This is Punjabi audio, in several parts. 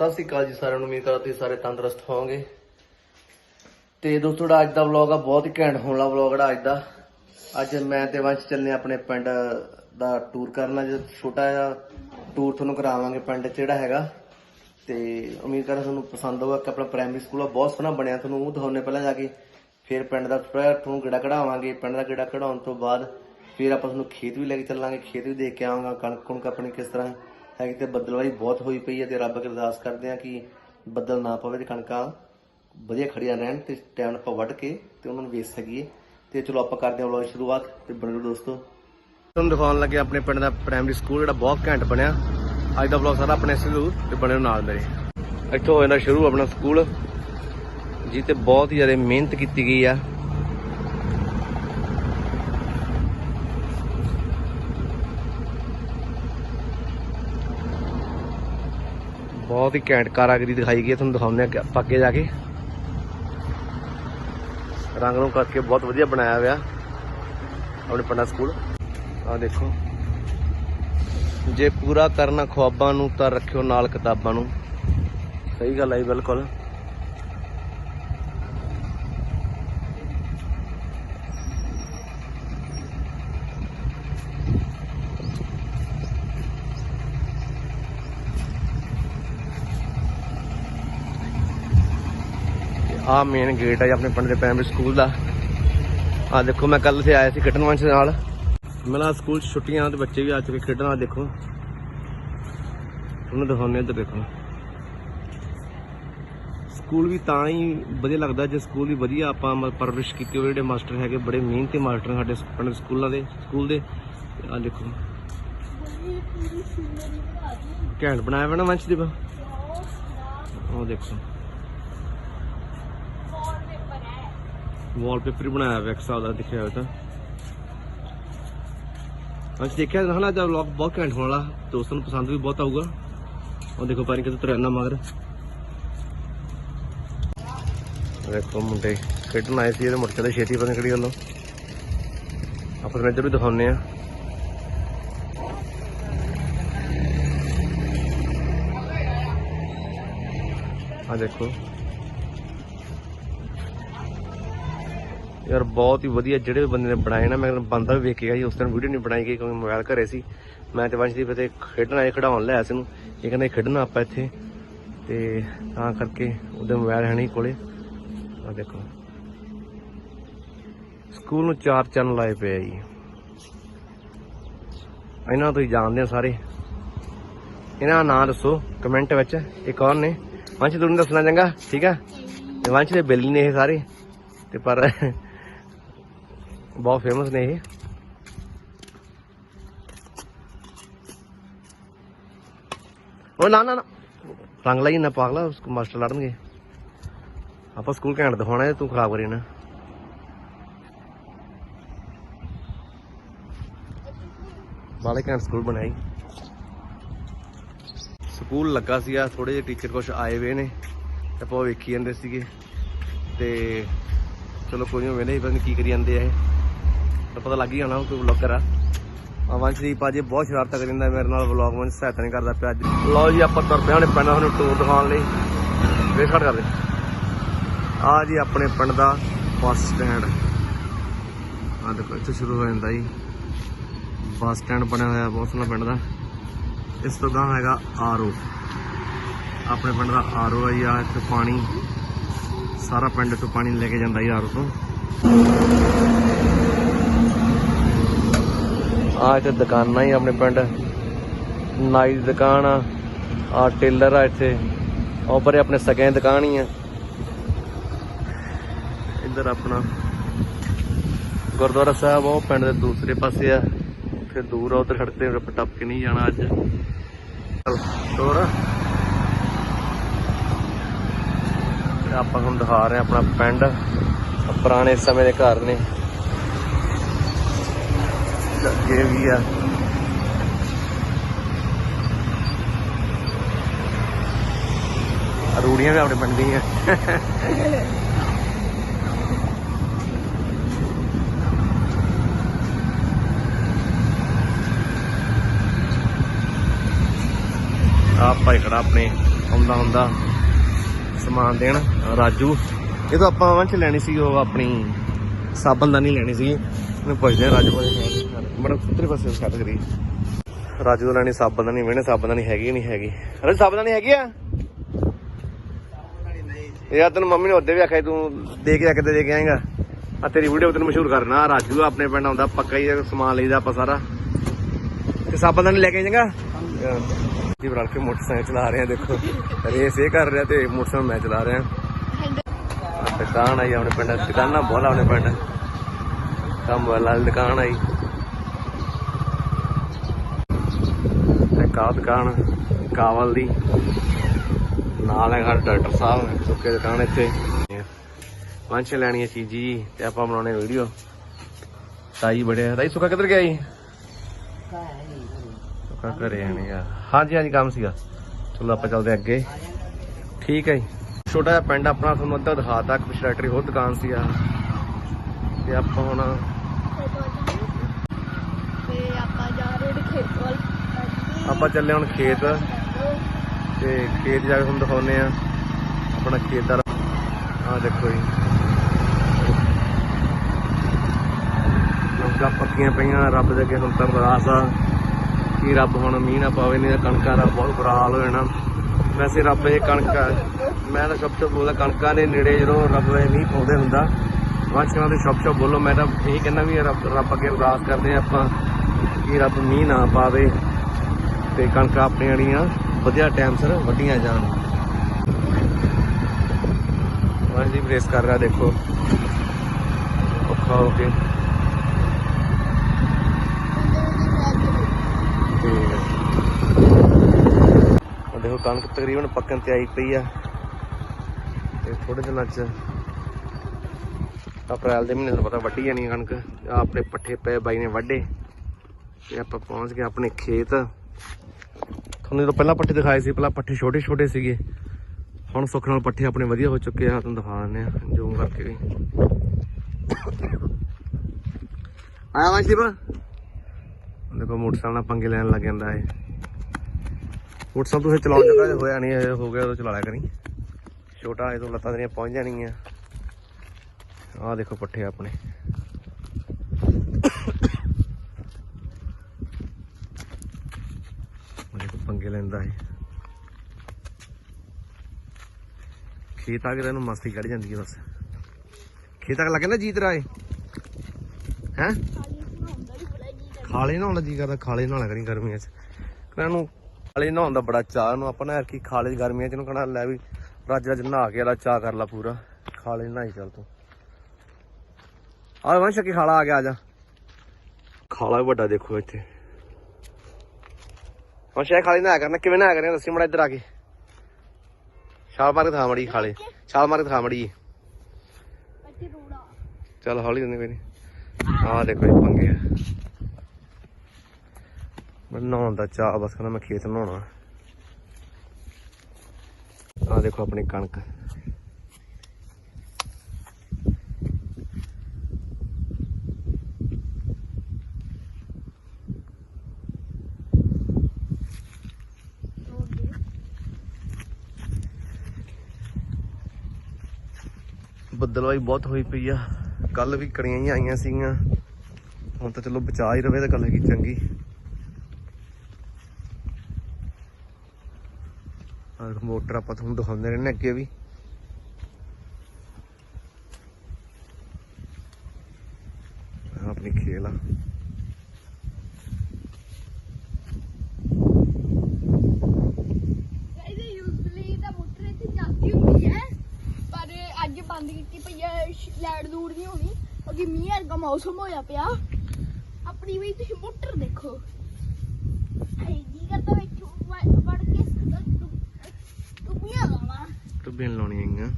ਸਤਿ ਸ਼੍ਰੀ ਅਕਾਲ ਜੀ ਸਾਰਿਆਂ ਨੂੰ, ਉਮੀਦ ਕਰਦਾ ਤੁਸੀਂ ਸਾਰੇ ਤੰਦਰੁਸਤ ਹੋਵੋਗੇ। ਤੇ ਦੋਸਤੋ, ਜਿਹੜਾ ਅੱਜ ਦਾ ਵਲੌਗ ਆ, ਬਹੁਤ ਹੀ ਘੈਂਟ ਹੋਣ ਵਾਲਾ ਵਲੌਗ ਜਿਹੜਾ ਅੱਜ ਦਾ। ਅੱਜ ਮੈਂ ਤੇ ਵੰਸ਼ ਚੱਲਨੇ ਆਪਣੇ ਪਿੰਡ ਦਾ ਟੂਰ ਕਰਨਾ। ਜਿਹੜਾ ਛੋਟਾ ਜਿਹਾ ਟੂਰ ਤੁਹਾਨੂੰ ਕਰਾਵਾਂਗੇ ਪਿੰਡ 'ਚ, ਜਿਹੜਾ ਹੈਗਾ। ਤੇ ਉਮੀਦ ਕਰਦਾ ਤੁਹਾਨੂੰ ਪਸੰਦ ਹੋਊਗਾ ਕਿ ਆਪਣਾ ਪ੍ਰਾਇਮਰੀ ਸਕੂਲ ਆ, ਬਹੁਤ ਸੋਹਣਾ ਬਣਿਆ। ਤੁਹਾਨੂੰ ਉਹ ਦਿਖਾਉਣੇ ਪਹਿਲਾਂ ਜਾ ਕੇ, ਫਿਰ ਪਿੰਡ ਦਾ ਥੋੜਾ ਤੁਹਾਨੂੰ ਗੇੜਾ ਕਢਾਵਾਂਗੇ। ਪਿੰਡ ਦਾ ਗੇੜਾ ਕਢਾਉਣ ਤੋਂ ਬਾਅਦ, ਫਿਰ ਆਪਾਂ ਤੁਹਾਨੂੰ ਖੇਤ ਵੀ ਲੈ ਕੇ ਚੱਲਾਂਗੇ, ਖੇਤ ਵੀ ਦੇਖ ਕੇ ਆਵਾਂਗਾ ਕਣਕ ਕੁਣਕ ਆਪਣੀ ਕਿਸ ਤਰ੍ਹਾਂ ਹੈਗੀ ਤੇ ਬੱਦਲਵਾਈ ਬਹੁਤ ਹੋਈ ਪਈ ਹੈ ਤੇ ਰੱਬ ਅੱਗੇ ਅਰਦਾਸ ਕਰਦੇ ਆ ਕਿ ਬੱਦਲ ਨਾ ਪਵੇ ਤੇ ਕਣਕਾਂ ਵਧੀਆ ਖੜੀਆਂ ਰਹਿਣ ਤੇ ਟਾਈਮ ਆਪਾਂ ਵੱਢ ਕੇ ਤੇ ਉਹਨਾਂ ਨੂੰ ਵੇਚ ਸਕੀਏ। ਤੇ ਚਲੋ ਆਪਾਂ ਕਰਦੇ ਹਾਂ ਵਲੋਗ ਸ਼ੁਰੂਆਤ ਤੇ ਬਣੇ ਰਹੋ ਦੋਸਤੋ। ਤੁਹਾਨੂੰ ਦਿਖਾਉਣ ਲੱਗੇ ਆਪਣੇ ਪਿੰਡ ਦਾ ਪ੍ਰਾਇਮਰੀ ਸਕੂਲ ਜਿਹੜਾ ਬਹੁਤ ਘੈਂਟ ਬਣਿਆ। ਅੱਜ ਦਾ ਵਲੌਗ ਸਾਰਾ ਆਪਣੇ ਸ਼ੁਰੂ ਤੇ ਬਣੇ ਨਾਲ ਮੇਰੇ ਇੱਥੋਂ ਹੋ ਸ਼ੁਰੂ ਆਪਣਾ ਸਕੂਲ ਜੀ ਤੇ ਬਹੁਤ ਹੀ ਜ਼ਿਆਦਾ ਮਿਹਨਤ ਕੀਤੀ ਗਈ ਆ। ਬਹੁਤ ਹੀ ਘੈਂਟ ਕਾਰਾਗਰੀ ਦਿਖਾਈ ਗਈ ਹੈ, ਤੁਹਾਨੂੰ ਦਿਖਾਉਂਦੇ ਆ ਆਪਾਂ ਅੱਗੇ ਜਾ ਕੇ। ਰੰਗ ਨੂੰ ਕਰਕੇ ਬਹੁਤ ਵਧੀਆ ਬਣਾਇਆ ਹੋਇਆ ਆਪਣੇ ਪੰਡਾ ਸਕੂਲ। ਆ ਦੇਖੋ। ਜੇ ਪੂਰਾ ਕਰਨਾ ਖੁਆਬਾਂ ਨੂੰ ਤਾਂ ਰੱਖਿਓ ਨਾਲ ਕਿਤਾਬਾਂ ਨੂੰ। ਸਹੀ ਗੱਲ ਆਈ ਬਿਲਕੁਲ। ਆ ਮੇਨ ਗੇਟ ਹੈ ਆਪਣੇ ਪਿੰਡ ਦੇ ਪ੍ਰਾਇਮਰੀ ਸਕੂਲ ਦਾ। ਆ ਦੇਖੋ ਮੈਂ ਕੱਲ ਸੇ ਆਇਆ ਸੀ ਖੇਡਣ ਵੰਸ਼ ਨਾਲ। ਮੇਰਾ ਸਕੂਲ ਛੁੱਟੀਆਂ ਤੇ ਬੱਚੇ ਵੀ ਆ ਚੁੱਕੇ ਖੇਡਣ ਆ, ਦੇਖੋ। ਉਹਨੂੰ ਦਿਖਾਉਂਦੇ ਇੱਧਰ ਦੇਖੋ। ਸਕੂਲ ਵੀ ਤਾਂ ਹੀ ਵਧੀਆ ਲੱਗਦਾ ਜੇ ਸਕੂਲ ਵੀ ਵਧੀਆ ਆਪਾਂ ਪਰਵਰਿਸ਼ ਕੀਤੀ ਹੋਵੇ, ਜਿਹੜੇ ਮਾਸਟਰ ਹੈਗੇ, ਬੜੇ ਮਿਹਨਤੀ ਮਾਸਟਰ ਸਾਡੇ ਪਿੰਡ ਸਕੂਲਾਂ ਦੇ ਸਕੂਲ ਦੇ। ਆ ਦੇਖੋ। ਘੈਂਟ ਬਣਾਇਆ ਹੋਇਆ ਨਾ ਵੰਸ਼ਦੀਪ ਉਹ ਦੇਖੋ। ਵਾਲਪੇਪਰ ਬਣਾਇਆ ਹੋਇਆ ਇੱਕ ਸਾਲ ਦਾ ਦਿਖਿਆ ਹੋਇਆ ਤਾਂ। ਅੱਜ ਦੇਖਿਆ ਨਾ ਨਾ ਜਦ ਵਲੌਗ ਬਹੁਤ ਘੈਂਟ ਹੋਣ ਵਾਲਾ। ਦੋਸਤਾਂ ਨੂੰ ਪਸੰਦ ਵੀ ਬਹੁਤ ਆਊਗਾ। ਉਹ ਦੇਖੋ ਪਾਣੀ ਕਿਤੇ ਤੁਰਿਆ ਨਾ ਮਗਰ। ਦੇਖੋ ਮੁੰਡੇ ਖੇਡਣ ਆਏ ਸੀ, ਇਹਦੇ ਮੁਰਚੇ ਦੇ ਛੇਤੀ ਪਤਾ ਨੀ ਕਿਹੜੀ ਗੱਲੋਂ। ਆਪਾਂ ਤੁਹਾਨੂੰ ਇੱਧਰ ਵੀ ਦਿਖਾਉਂਦੇ ਆ ਆ ਦੇਖੋ। ਯਾਰ ਬਹੁਤ ਹੀ ਵਧੀਆ ਜਿਹੜੇ ਬੰਦੇ ਨੇ ਬਣਾਏ ਨਾ, ਮੈਂ ਬੰਦਾ ਵੀ ਵੇਖੇਗਾ ਜੀ, ਉਸ ਦਿਨ ਵੀਡੀਓ ਨਹੀਂ ਬਣਾਈ ਗਈ ਕਿਉਂਕਿ ਮੋਬਾਈਲ ਘਰੇ ਸੀ। ਮੈਂ ਤੇ ਵੰਸ਼ਦੀਪ ਤੇ ਖੇਡਣ ਆਏ, ਖਿਡਾਉਣ ਲਿਆ ਸੀ ਨੂੰ ਇਹ ਕਹਿੰਦੇ ਖੇਡਣਾ ਆਪਾਂ ਇੱਥੇ। ਤੇ ਤਾਂ ਕਰਕੇ ਉਹਦੇ ਮੋਬਾਈਲ ਹੈ ਨਹੀਂ ਕੋਲੇ। ਆ ਦੇਖੋ। ਸਕੂਲ ਨੂੰ ਚਾਰ ਚੈਨਲ ਆਏ ਪਏ ਆ ਜੀ। ਇਹਨਾਂ ਨੂੰ ਤੁਸੀਂ ਜਾਣਦੇ ਹੋ ਸਾਰੇ। ਇਹਨਾਂ ਦਾ ਨਾਂ ਦੱਸੋ ਕਮੈਂਟ ਵਿੱਚ। ਇਹ ਕੌਣ ਨੇ? ਵੰਸ਼ ਤੁਹਾਨੂੰ ਦੱਸਣਾ ਚੰਗਾ, ਠੀਕ ਆ? ਤੇ ਵੰਸ਼ ਦੇ ਬਿੱਲ ਨੇ ਇਹ ਸਾਰੇ। ਤੇ ਪਰ ਬਹੁਤ ਫੇਮਸ ਨੇ ਇਹ। ਉਹ ਨਾ ਨਾ ਰੰਗ ਲਾਈ ਨਾ ਪਾਗਲਾ, ਉਸ ਮਾਸਟਰ ਲੜਨਗੇ। ਆਪਾਂ ਸਕੂਲ ਘੈਂਟ ਦਿਖਾਉਣਾ ਤੂੰ ਖਰਾਬ ਕਰੀ ਨਾ। ਵਾਲੇ ਘੈਂਟ ਸਕੂਲ ਬਣਾਈ। ਸਕੂਲ ਲੱਗਾ ਸੀਗਾ ਥੋੜੇ ਜਿਹੇ ਟੀਚਰ ਕੁਝ ਆਏ ਹੋਏ ਨੇ ਆਪਾਂ ਵੇਖੀ ਜਾਂਦੇ ਸੀਗੇ। ਤੇ ਚਲੋ ਕੋਈ ਨਹੀਂ ਵੇਲੇ ਪਤਾ ਨੀ ਕੀ ਕਰੀ ਜਾਂਦੇ ਆ ਇਹ। ਤਾਂ ਪਤਾ ਲੱਗ ਹੀ ਜਾਣਾ ਕੋਈ ਬਲੌਗਰ ਆ। ਅਵੰਸ਼ਦੀਪ ਅੱਜ ਬਹੁਤ ਸ਼ਰਾਰਤਾਂ ਕਰਿੰਦਾ ਮੇਰੇ ਨਾਲ ਵਲੌਗ ਵਿੱਚ ਸਹਾਇਤਾ ਨਹੀਂ ਕਰਦਾ ਪਿਆ ਅੱਜ। ਲਓ ਜੀ, ਆਪਾਂ ਤੁਰ ਪਏ ਹਾਂ ਪਿੰਡ ਤੁਹਾਨੂੰ ਟੂਰ ਦਿਖਾਉਣ ਲਈ। ਵੇਖ ਖੜ ਕਰਦੇ। ਆ ਜੀ, ਆਪਣੇ ਪਿੰਡ ਦਾ ਬੱਸ ਸਟੈਂਡ ਆ ਦੇਖੋ, ਇੱਥੇ ਸ਼ੁਰੂ ਹੋ ਜਾਂਦਾ ਜੀ। ਬੱਸ ਸਟੈਂਡ ਬਣਿਆ ਹੋਇਆ ਬਹੁਤ ਸੋਹਣਾ ਪਿੰਡ ਦਾ। ਇਸ ਤੋਂ ਗਾਂ ਹੈਗਾ ਆਰਓ ਆਪਣੇ ਪਿੰਡ ਦਾ ਆਰਓ ਹੈ ਜੀ ਆ ਇੱਥੇ ਪਾਣੀ, ਸਾਰਾ ਪਿੰਡ ਤੋਂ ਪਾਣੀ ਲੈ ਕੇ ਜਾਂਦਾ ਜੀ ਆਰਓ ਤੋਂ। ਆ ਇੱਥੇ ਦੁਕਾਨਾਂ ਹੀ ਆਪਣੇ ਪਿੰਡ। ਨਾਈ ਦੀ ਦੁਕਾਨ ਆ ਆ ਟੇਲਰ ਆ ਇੱਥੇ। ਉਹ ਪਰੇ ਆਪਣੇ ਸਕਿਆਂ ਦੀ ਦੁਕਾਨ ਹੀ ਆ। ਇੱਧਰ ਆਪਣਾ ਗੁਰਦੁਆਰਾ ਸਾਹਿਬ, ਉਹ ਪਿੰਡ ਦੇ ਦੂਸਰੇ ਪਾਸੇ ਆ। ਫਿਰ ਦੂਰ ਆ, ਉਧਰ ਸੜਕ ਤੇ ਟੱਪ ਕੇ ਨਹੀਂ ਜਾਣਾ ਅੱਜ। ਤੋਰ ਆਪਾਂ ਤੁਹਾਨੂੰ ਦਿਖਾ ਰਹੇ ਹਾਂ ਆਪਣਾ ਪਿੰਡ। ਪੁਰਾਣੇ ਸਮੇਂ ਦੇ ਘਰ ਨੇ। ਅੱਗੇ ਵੀ ਆ। ਰੂੜੀਆਂ ਵੀ ਆਪਣੇ ਪਿੰਡ ਦੀਆਂ। ਆ ਭਾਈ ਖੜਾ ਆਪਣੇ, ਆਉਂਦਾ ਹੁੰਦਾ ਸਮਾਨ ਦੇਣ ਰਾਜੂ। ਇਹ ਤਾਂ ਆਪਾਂ ਚ ਲੈਣੀ ਸੀ, ਉਹ ਆਪਣੀ ਸਾਬਣ ਦਾ ਨਹੀਂ ਲੈਣੀ ਸੀ ਉਹਨੂੰ ਪੁੱਛਦੇ ਆ ਰਾਜੂ ਕੋਲ। ਬੜਾ ਕੁੱਤਰੇ ਪਾਸੇ ਛੱਡ ਕਰੀ? ਰਾਜੂ ਤੋਂ ਲੈਣੀ ਸਾਬਣ ਦਾ ਨਹੀਂ ਮੈਨੇ ਸਾਬਣ ਦਾ ਨਹੀਂ, ਹੈਗੀ ਨਹੀਂ ਹੈਗੀ। ਰਾਜੂ, ਸਾਬਣ ਦਾ ਨਹੀਂ ਹੈਗੀ ਆ? ਯਾਰ ਤੈਨੂੰ ਮੰਮੀ ਨੇ ਉਹਦੇ ਵੀ ਆਖਿਆ ਤੂੰ ਦੇ ਕੇ ਆ ਦੇ ਕੇ ਆਏਗਾ। ਆ ਤੇਰੀ ਵੀਡੀਓ ਤੈਨੂੰ ਮਸ਼ਹੂਰ ਕਰਨਾ, ਰਾਜੂ ਆਪਣੇ ਪਿੰਡ ਆਉਂਦਾ, ਪੱਕਾ ਹੀ ਸਮਾਨ ਲਈਦਾ ਆਪਾਂ ਸਾਰਾ। ਤੇ ਸਾਬਣ ਦਾ ਨਹੀਂ ਲੈ ਕੇ ਆਏਗਾ ਜੀ ਰਲ ਕੇ ਮੋਟਰਸਾਈਕਲ ਚਲਾ ਰਹੇ ਆ, ਦੇਖੋ। ਰੇਸ ਇਹ ਕਰ ਰਿਹਾ ਤੇ ਮੋਟਰਸਾਈਕਲ ਮੈਂ ਚਲਾ ਰਿਹਾ। ਦੁਕਾਨ ਆਈ ਆਪਣੇ ਪਿੰਡ, ਦੁਕਾਨਾਂ ਬਹੁਤ ਆਪਣੇ ਪਿੰਡ। ਕੰਮ ਵਾਲਾ ਦੁਕਾਨ ਆਈ। ਕਾ ਦੁਕਾਨ ਕਾਵਲ ਦੀ। ਨਾਲ ਹੈਗਾ ਡਾਕਟਰ ਸਾਹਿਬ ਸੁੱਕੇ ਦੁਕਾਨ ਇੱਥੇ। ਵੰਸ਼ ਲੈਣੀ ਹੈ ਚੀਜ਼ੀ ਤੇ ਆਪਾਂ ਬਣਾਉਣੇ ਵੀਡੀਓ। ਤਾਈ ਬੜਿਆ ਤਾਈ ਸੁੱਕਾ ਕਿੱਧਰ ਗਿਆ ਜੀ? ਸੁੱਕਾ ਘਰੇ। ਆਣੇ ਆ। ਹਾਂਜੀ ਹਾਂਜੀ ਕੰਮ ਸੀਗਾ। ਚਲੋ ਆਪਾਂ ਚੱਲਦੇ ਅੱਗੇ। ਠੀਕ ਹੈ ਜੀ। ਛੋਟਾ ਜਿਹਾ ਪਿੰਡ ਆਪਣਾ ਤੁਹਾਨੂੰ ਅੱਧਾ ਦਿਖਾਤਾ ਕੁਛ ਰੈਟਰੀ ਹੋਰ ਦੁਕਾਨ ਸੀ ਆ ਤੇ ਆਪਾਂ ਹੁਣ ਤੇ ਆਪਾਂ ਜਾ ਰਹੇ ਖੇਤ ਵੱਲ ਆਪਾਂ ਚੱਲੇ ਹੁਣ ਖੇਤ ਤੇ ਖੇਤ ਜਾ ਕੇ ਤੁਹਾਨੂੰ ਦਿਖਾਉਨੇ ਆ ਆਪਣਾ ਖੇਤ ਦਾ ਆ ਦੇਖੋ ਜੀ। ਲੋਕਾਂ ਪੱਕੀਆਂ ਪਈਆਂ, ਰੱਬ ਦੇ ਅੱਗੇ ਹੁਣ ਤਾਂ ਅਰਦਾਸ ਆ। ਕਿ ਰੱਬ ਹੁਣ ਮੀਂਹ ਨਾ ਪਾਵੇ, ਨਹੀਂ ਤਾਂ ਕਣਕਾਂ ਦਾ ਬਹੁਤ ਬੁਰਾ ਹਾਲ ਹੋ ਜਾਣਾ। ਵੈਸੇ ਰੱਬ ਇਹ ਕਣਕਾਂ ਮੈਂ ਤਾਂ ਸਭ ਤੋਂ ਬੋਲਦਾ ਕਣਕਾਂ ਦੇ ਨੇੜੇ ਜਦੋਂ ਰੱਬ ਇਹ ਮੀਂਹ ਪਾਉਂਦੇ ਹੁੰਦਾ ਵਾਂਛਾਂ ਦੇ ਸ਼ਬ ਸ਼ਬ ਬੋਲੋ, ਮੈਂ ਤਾਂ ਇਹ ਕਹਿੰਦਾ ਵੀ ਰੱਬ ਰੱਬ ਅੱਗੇ ਅਰਦਾਸ ਕਰਦੇ ਆ ਆਪਾਂ, ਕਿ ਰੱਬ ਮੀਂਹ ਨਾ ਪਾਵੇ। ਤੇ ਕਣਕਾਂ ਆਪਣੀਆਂ ਜਿਹੜੀਆਂ ਵਧੀਆ ਟਾਈਮ ਸਿਰ ਵੱਢੀਆਂ ਜਾਣ। ਜੀ ਪ੍ਰੇਸ ਕਰ ਰਿਹਾ ਦੇਖੋ। ਔਖਾ ਹੋ ਕੇ। ਦੇਖੋ ਕਣਕ ਤਕਰੀਬਨ ਪੱਕਣ ਤੇ ਆਈ ਪਈ ਆ। ਤੇ ਥੋੜੇ ਦਿਨਾਂ ਚ ਅਪ੍ਰੈਲ ਦੇ ਮਹੀਨੇ ਨੂੰ ਪਤਾ ਵੱਢੀ ਜਾਣੀ ਕਣਕ। ਆਪਣੇ ਪੱਠੇ ਪਏ ਬਾਈ ਨੇ ਵੱਢੇ। ਤੇ ਆਪਾਂ ਪਹੁੰਚ ਗਏ ਆਪਣੇ ਖੇਤ। ਤੁਹਾਨੂੰ ਜਦੋਂ ਪਹਿਲਾਂ ਪੱਠੇ ਦਿਖਾਏ ਸੀ, ਪਹਿਲਾਂ ਪੱਠੇ ਛੋਟੇ ਛੋਟੇ ਸੀਗੇ। ਹੁਣ ਸੁੱਖ ਨਾਲ ਪੱਠੇ ਆਪਣੇ ਵਧੀਆ ਹੋ ਚੁੱਕੇ ਆ, ਤੁਹਾਨੂੰ ਦਿਖਾ ਦਿੰਦੇ ਆ ਜ਼ੂਮ ਕਰਕੇ ਵੀ। ਆਇਆ ਵਾਂਸ਼ਦੀਪ ਦੇਖੋ, ਮੋਟਰਸਾਈਕਲ ਨਾਲ ਪੰਗੇ ਲੈਣ ਲੱਗ ਜਾਂਦਾ ਏ ਮੋਟਰਸਾਈਕਲ ਤੁਸੀਂ ਚਲਾਉਣ ਜਗਾ ਹੋਇਆ ਨਹੀਂ, ਇਹ ਹੋ ਗਿਆ, ਉਦੋਂ ਚਲਾ ਲਿਆ ਕਰੀ। ਛੋਟਾ, ਇਹ ਤੋਂ ਲੱਤਾਂ ਤੇਰੀਆਂ ਪਹੁੰਚ ਜਾਣਗੀਆਂ ਆਹ ਦੇਖੋ ਪੱਠੇ ਆਪਣੇ ਉਹ ਦੇਖੋ ਪੰਗੇ ਲੈਂਦਾ ਖੇਤ ਆ ਕੇ ਇਹਨੂੰ ਮਸਤੀ ਕੱਢ ਜਾਂਦੀ ਹੈ ਬਸ। ਖੇਤ ਆ ਕੇ ਲੱਗੇ ਨਾ ਜੀਤ ਰਾਏ? ਹੈ? ਖਾਲੇ ਨਹਾਉਣ ਜੀ ਕਰਦਾ, ਖਾਲੇ ਨਹਾਉਣਾ ਕਰੀ ਗਰਮੀਆਂ 'ਚ। ਕਹਿੰਦਾ ਨੂੰ ਖਾਲੇ ਨਹਾਉਣ ਦਾ ਬੜਾ ਚਾਹ ਨੂੰ ਆਪਾਂ ਨਾ ਕੀ ਖਾਲੇ ਗਰਮੀਆਂ 'ਚ ਨੂੰ ਕਹਣਾ ਲੈ ਵੀ ਰੱਜ ਰੱਜ ਨਹਾ ਕੇ ਇਹਦਾ ਚਾਹ ਕਰ ਲਾ ਪੂਰਾ। ਖਾਲੇ ਨਹਾਈ ਚੱਲ ਤੂੰ। ਆ ਵੰਸ਼ ਕੀ ਖਾਲਾ ਆ ਗਿਆ, ਆ ਜਾ। ਖਾਲਾ ਵੀ ਵੱਡਾ ਦੇਖੋ ਇੱਥੇ। ਵੰਸ਼ ਇਹ ਖਾਲੇ ਨਹਾਇਆ ਕਰਨਾ, ਕਿਵੇਂ ਨਹਾਇਆ ਕਰਨਾ ਦੱਸੀ ਮੜਾ ਇੱਧਰ ਆ ਕੇ। ਛਾਲ ਮਾਰ ਕੇ ਥਾ ਮੜੀ, ਖਾਲੇ। ਛਾਲ ਮਾਰ ਕੇ ਥਾ ਮੜੀ। ਚੱਲ ਹੌਲੀ ਹੁੰਦੀ ਕੋਈ ਨਹੀਂ ਆਹ ਦੇਖੋ ਇਹ ਪੰਗੇ ਆ। ਮੈਂ ਨਹਾਉਣ ਦਾ ਚਾਹ ਬਸ ਕਹਿੰਦਾ ਮੈਂ ਖੇਤ ਨਹਾਉਣਾ। ਆਹ ਦੇਖੋ ਆਪਣੀ ਕਣਕ। ਬੱਦਲਵਾਈ ਬਹੁਤ ਹੋਈ ਪਈ ਆ। ਕੱਲ ਵੀ ਕਣੀਆਂ ਹੀ ਆਈਆਂ ਸੀਗੀਆਂ। ਹੁਣ ਤਾਂ ਚਲੋ ਬਚਾ ਹੀ ਰਵੇ ਤਾਂ ਗੱਲ ਹੈਗੀ ਚੰਗੀ। ਆਹ ਮੋਟਰ ਆਪਾਂ ਤੁਹਾਨੂੰ ਦਿਖਾਉਂਦੇ ਰਹਿੰਦੇ ਅੱਗੇ ਵੀ ਆਹ ਆਪਣੀ ਖੇਲ ਆ ਇਹਦੇ ਯੂਜ਼ਫੁਲੀ ਤਾਂ ਮੋਟਰ ਇੱਥੇ ਜਾਂਦੀ ਹੁੰਦੀ ਹੈ ਪਰ ਅੱਜ ਬੰਦ ਕੀਤੀ ਪਈ ਹੈ ਲੈਟ ਦੂਰ ਨਹੀਂ ਹੋਣੀ ਕਿਉਂਕਿ ਮੀਂਹ ਵਰਗਾ ਮੌਸਮ ਹੋਇਆ ਪਿਆ। ਆਪਣੀ ਵੀ ਤੁਸੀਂ ਮੋਟਰ ਦੇਖੋ। ਜੀ ਕਰਦਾ ਵਿੱਚ ਵੜ ਕੇ ਟੁੱਬੀਆਂ ਲਾਵਾਂ। ਟੁੱਬੀਆਂ ਲਾਉਣੀਆਂ ਹੈਗੀਆਂ।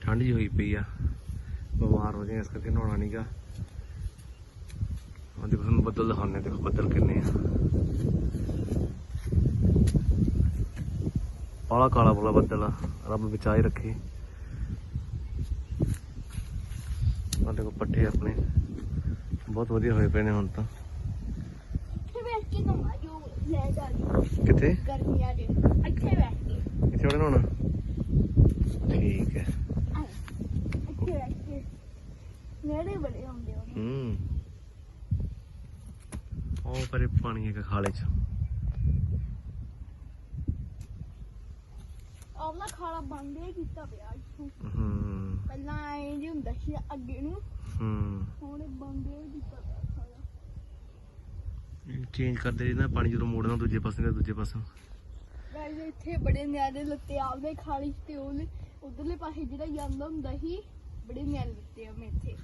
ਠੰਡ ਜੀ ਹੋਈ ਪਈ ਆ। ਬਿਮਾਰ ਹੋ ਜਾਏ ਇਸ ਕਰਕੇ ਨਹਾਉਣਾ ਨਹੀਂਗਾ ਉਹ ਦੇਖੋ, ਤੁਹਾਨੂੰ ਬੱਦਲ ਦਿਖਾਉਂਦੇ ਦੇਖੋ, ਬੱਦਲ ਕਿੰਨੇ ਆ। ਕਾਲਾ ਕਾਲਾ ਬੋਲਾ ਬੱਦਲ ਆ। ਰੱਬ ਬਚਾਏ ਰੱਖੇ। ਦੇਖੋ ਪੱਠੇ ਆਪਣੇ। ਬਹੁਤ ਵਧੀਆ ਹੋਏ ਪਏ ਨੇ ਹੁਣ ਤਾਂ। ਇੱਥੇ ਬੈਠ ਕੇ ਕਮਾ ਜੋ ਲੈ ਜਾ ਰਹੀ ਕਿੱਥੇ? ਗਰਮੀਆਂ ਦੇ। ਇੱਥੇ ਬੈਠ ਕੇ। ਇੱਥੇ ਵੜਨਾ ਹੁਣ ਠੀਕ ਹੈ। ਇੱਥੇ ਰੱਖ ਕੇ। ਨੇੜੇ ਬੜੇ ਹੁੰਦੇ ਉਹ ਹੂੰ। ਉਹ ਪਰੇ ਪਾਣੀ ਹੈਗਾ ਖਾਲੇ ਚ। ਆਪਣਾ ਖਾਣਾ ਬੰਦ ਹੀ ਕੀਤਾ ਪਿਆ ਇੱਥੋਂ। ਹੂੰ। ਪਹਿਲਾਂ ਐਂ ਜੀ ਹੁੰਦਾ ਸੀ ਅੱਗੇ ਨੂੰ। ਹੂੰ। ਹੁਣ ਬੰਦ ਹੀ ਕੀਤਾ ਪਿਆ ਖਾਣਾ ਚੇਂਜ ਕਰਦੇ ਰਹਿੰਦਾ ਪਾਣੀ ਜਦੋਂ ਮੋੜਨਾ ਦੂਜੇ ਪਾਸੇ ਤੇ ਦੂਜੇ ਪਾਸੇ। ਵੈਸੇ ਇੱਥੇ ਬੜੇ ਨਿਆਰੇ ਲੱਤੇ ਆਪਦੇ ਖਾਲੀ ਚ ਤੇ ਉਹਲੇ ਉਧਰਲੇ ਪਾਸੇ ਜਿਹੜਾ ਜਾਂਦਾ ਹੁੰਦਾ ਸੀ ਬੜੇ ਨਿਆਰੇ ਲੱਤੇ ਆ ਮੈਂ ਇੱਥੇ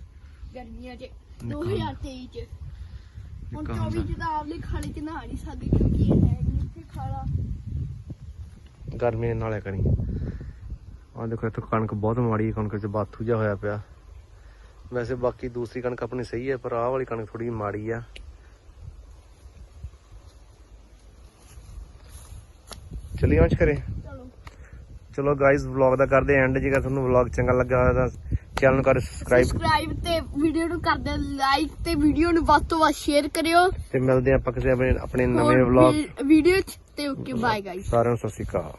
ਗਰਮੀਆਂ 'ਚ। ਨਿੱਕਾ 2023 ਚ। ਹੁਣ ਨਿੱਕਾ 24 ਹੁੰਦਾ। ਚ ਤਾਂ ਆਪਦੇ ਖਾਲੀ ਚ ਨਹਾ ਨਹੀਂ ਸਕਦੇ ਕਿਉਂਕਿ ਇਹ ਹੈ ਨਹੀਂ ਇੱਥੇ ਖਾਲਾ। ਗਰਮੀ ਦੇ ਨਾਲੇ ਕਰੀ ਆ ਦੇਖੋ ਇੱਥੇ ਕਣਕ ਬਹੁਤ ਮਾੜੀ ਹੈ ਕਣਕ ਚ ਬਾਥੂ ਜਿਹਾ ਹੋਇਆ ਪਿਆ। ਵੈਸੇ ਬਾਕੀ ਦੂਸਰੀ ਕਣਕ ਆਪਣੀ ਸਹੀ ਹੈ ਪਰ ਆਹ ਵਾਲੀ ਕਣਕ ਥੋੜੀ ਮਾੜੀ ਆ। ਚਲਿਏ ਅੱਜ ਕਰੇ ਚਲੋ। ਚਲੋ ਗਾਇਸ ਵਲੌਗ ਦਾ ਕਰਦੇ ਐਂਡ ਜੇਕਰ ਤੁਹਾਨੂੰ ਵਲੌਗ ਚੰਗਾ ਲੱਗਾ ਹੋਇਆ ਤਾਂ ਚੈਨਲ ਨੂੰ ਕਰ ਸਬਸਕ੍ਰਾਈਬ ਸਬਸਕ੍ਰਾਈਬ ਤੇ ਵੀਡੀਓ ਨੂੰ ਕਰ ਦਿਓ ਲਾਈਕ ਤੇ ਵੀਡੀਓ ਨੂੰ ਵੱਧ ਤੋਂ ਵੱਧ ਸ਼ੇਅਰ ਕਰਿਓ। ਤੇ ਮਿਲਦੇ ਆਪਾਂ ਕਿਸੇ ਆਪਣੇ ਆਪਣੇ ਨਵੇਂ ਵਲੌਗ ਵੀਡੀਓ ਚ ਤੇ ਓਕੇ ਬਾਏ ਗਾਇਸ ਸਾਰਿਆਂ ਨੂੰ ਸਤਿ ਸ਼੍ਰੀ ਅਕਾਲ।